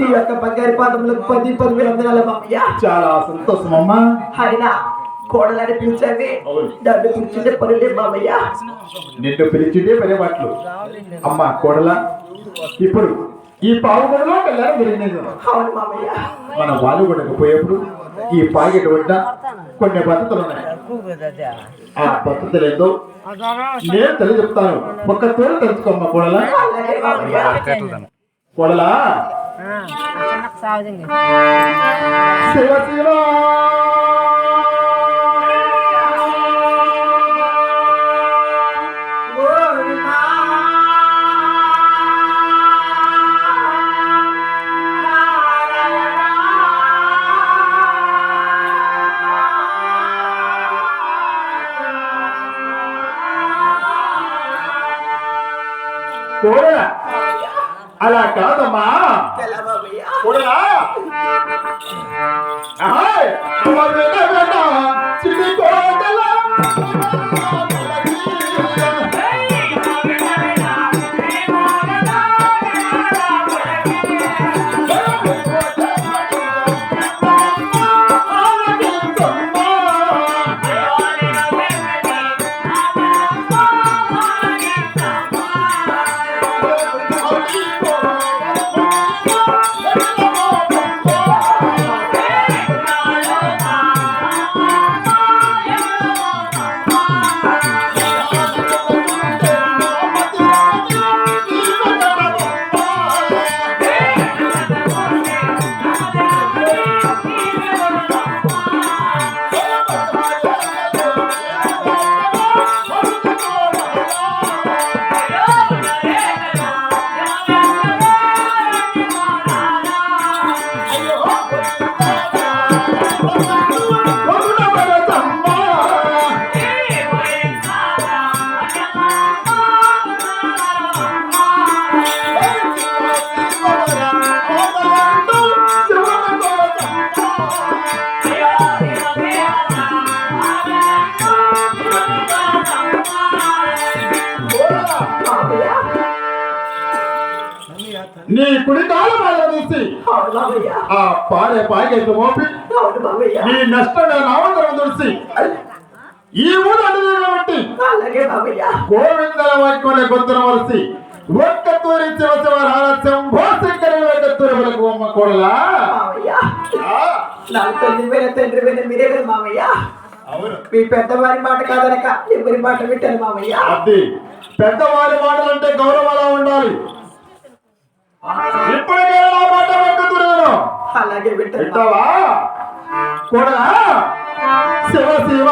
ఈ యొక్క బంగారు పాదములకు పది పదివేల వందనాల మామయ్య చాలా సంతోషం అమ్మా. ఆయన కోడలని పిలిచావి. నన్ను పిలిచిందే పనులే మామయ్య. నిన్ను పిలిచిందే పని మాటలు. అమ్మా కోడల ఇప్పుడు ఈ పావుగడలో కళ్యాణం జరిగినది. అవును మామయ్య. మన వాళ్ళు కూడా పోయేప్పుడు ఈ పాకెట్ వద్ద కొన్ని పద్ధతులు ఉన్నాయి. ఆ పద్ధతులు ఏందో నేను తెలియ చెప్తాను ఒక్క తోడు తెలుసుకోమ్మా కోడల. కోడలా సాగుదండి శివ శివ. পারবে না ಆ ಪಾಳೆ ಪಾಯಿಗೆ ಮೋಪಿ ಈ ನಷ್ಟ ನಾವಂತರ ದುಡಿಸಿ ಈ ಮೂಲ ಅಡ್ಡದಿರಬಟ್ಟಿ ಗೋವಿಂದನ ವಾಕ್ಯವನ್ನು ಗೊತ್ತರ ಮರೆಸಿ ಒಕ್ಕತ್ತೂರಿ ಶಿವಶಿವರ ಶಂಭೋ ಶಂಕರ ಒಕ್ಕತ್ತೂರಿ ಬಲಕು ಅಮ್ಮ ಕೊಡಲ నాకు తండ్రి వేరే తండ్రి వేరే మీరే కదా మామయ్య మీ పెద్దవారి మాట కాదనక ఎవరి మాట పెట్టాను మామయ్య పెద్దవారి మాటలంటే గౌరవంగా ఉండాలి ఇప్పటికే నా మాట వెక్కుతున్నాను అలాగే వింటావా? కూడా శివ శివ.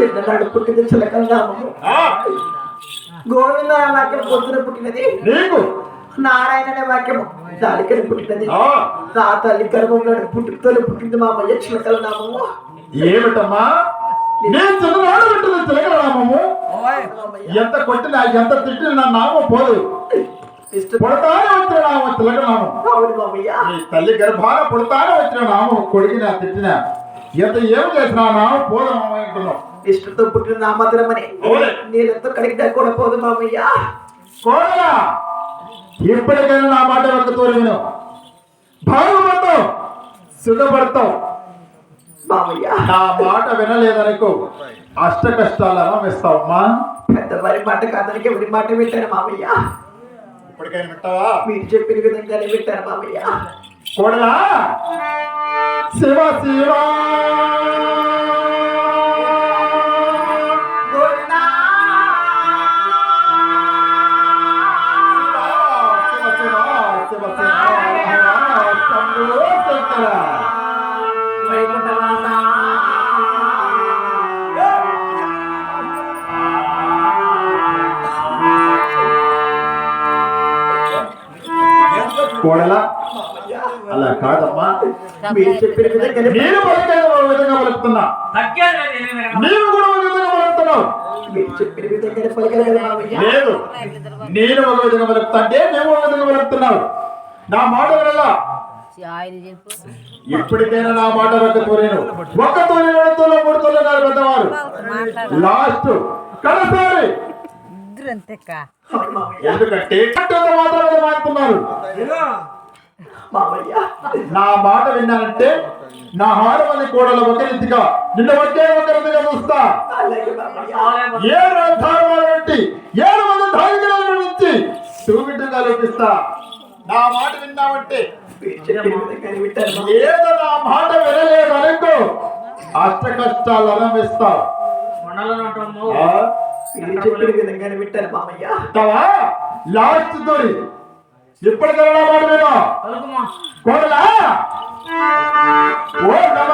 చిన్ననాడు పుట్టింది చిలకల నామము. ఆ, గోవింద వాక్యం పొద్దున పుట్టినది. నీకు. నారాయణ వాక్యము. దానికని పుట్టినది. ఆ, నా తల్లి గర్భంలో పుట్టుకతోనే పుట్టింది మామయ్య చిలకల నామము. ఏమిటమ్మా? నేను చిన్ననాడు ఉంటుంది చిలకరామము మామయ్య ఎంత కొట్టినా ఎంత తిట్టినా నా నామం పోదు. ఇష్టం. పుడతానే వచ్చిన నామం చిలకనామం అవును మామయ్య. నీ తల్లి గర్భాన పుడతానే వచ్చిన నామం. కొడికినా తిట్టినా ఎంత ఏం చేసినా నామం పోదామా అంటున్నావు. ఇష్టంతో పుట్టిన నా మాత్రమని. నీళ్ళతో కడిగినా కూడా పోదు మామయ్య. కోడలా ఇప్పటికైనా నా మాట తోడు విను బాగుపడతావు సుఖపడతావు. మామయ్య. నా మాట వినలేదనుకో అష్ట కష్టాలు అనుభవిస్తావమ్మా పెద్దవారి మాట కాదని ఎవరి మాట వింటాను మామయ్య. ఇప్పటికైనా వింటావా? మీరు చెప్పిన విధంగానే వింటాను మామయ్య. కోడలా! శివ శివ! మీరు చెప్పిన విధంగానే నేను పలికేది ఒక విధంగా పలుకుతున్నా. నీవు కూడా ఒక విధంగా పలుకుతున్నావు. మీరు చెప్పిన విధంగానే పలికారు కదా మామయ్య లేదు. నేను ఒక విధంగా పలుకుతా అంటే ఒక విధంగా పలుకుతున్నావు. నా మాట వినలా? ఇప్పటికైనా నా మాట ఒక తోలేను ఒక్క తోలి రెండు తోలు మూడు తోలు నాలుగు పెద్దవారు లాస్ట్ కడసారి మామయ్య ఎందుకంటే మాత్రమే మారుతున్నారు నా మాట విన్నానంటే నా హారమని కోడలు ఒక రీతిగా నిన్న ఒకే ఒక రీతిగా చూస్తా. ఏడు అధ్యాయాలు పెట్టి ఏడు మంది ధార్మికులను నుంచి చూపిట్టుగా లోపిస్తా. నా మాట విన్నామంటే. ఏదో నా మాట వినలేదు అనుకో అష్ట కష్టాలు అనుభవిస్తావు అంటావా? లాస్ట్ తోడి ఇప్పటికైనా నా మాట విను కోడలా? ఓ నమ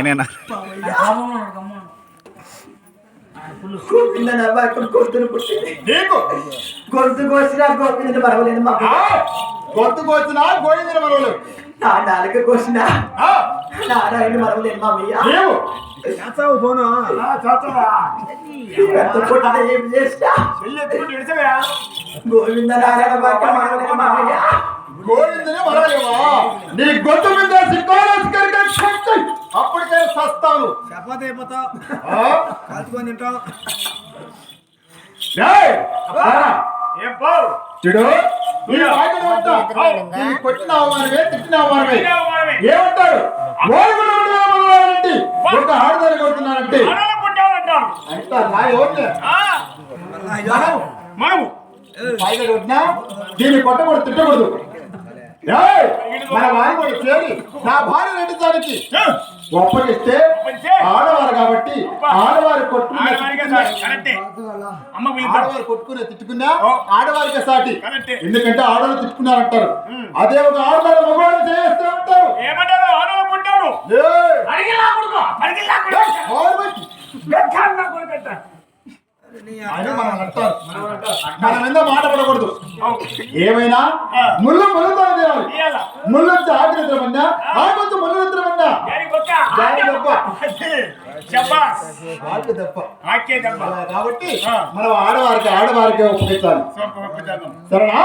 ఆయనేనా గొంతు కోసినా గోవింద మరవలేదు మామయ్య గొంతుకు వచ్చిన గోవిందుల మనవలు నా నాలుక కోసినా నారాయణ మరవలేదు మామయ్య. గోవింద నారాయణ వాక్య మరవలేదు మామయ్య. గోవిందుని మనవలేవా నీ గొంతు మీద అప్పటికే సస్తాను. చపాతి అయిపోతావు ఆ? కాల్చుకొని తింటావు. ఏయ్, అబ్బా. చూడు ఏమంటారు? ఒక ఆడదారి కొడుతున్నారంటే అంటారు నా ఎవరిని మనము పైగా కొట్టినా దీన్ని కొట్టకూడదు తిట్టకూడదు. మన చేరి. నా భార్య నటించడానికి ఒప్పగిస్తే ఆడవారు కాబట్టి ఆడవారు ఆడవారు కొట్టుకునే తిట్టుకున్నా ఆడవారికే సాటి. కరెక్టే. ఎందుకంటే ఆడవారు తిట్టుకున్నారంటారు. అదే ఒక ఆడవారు మగవారు చేస్తూ ఉంటారు. ఏమంటారు? నా కొడుకు. అని మనం అంటారు. మనం ఎంత మాట పడకూడదు ఏమైనా ముళ్ళు ముళ్ళుతో తినాలి. ముళ్ళు వచ్చి నిద్రమన్నా ఆకు వచ్చి ముళ్ళు కాబట్టి మనం ఆడవారికి ఆడవారికి ఒప్పుతాను సరేనా?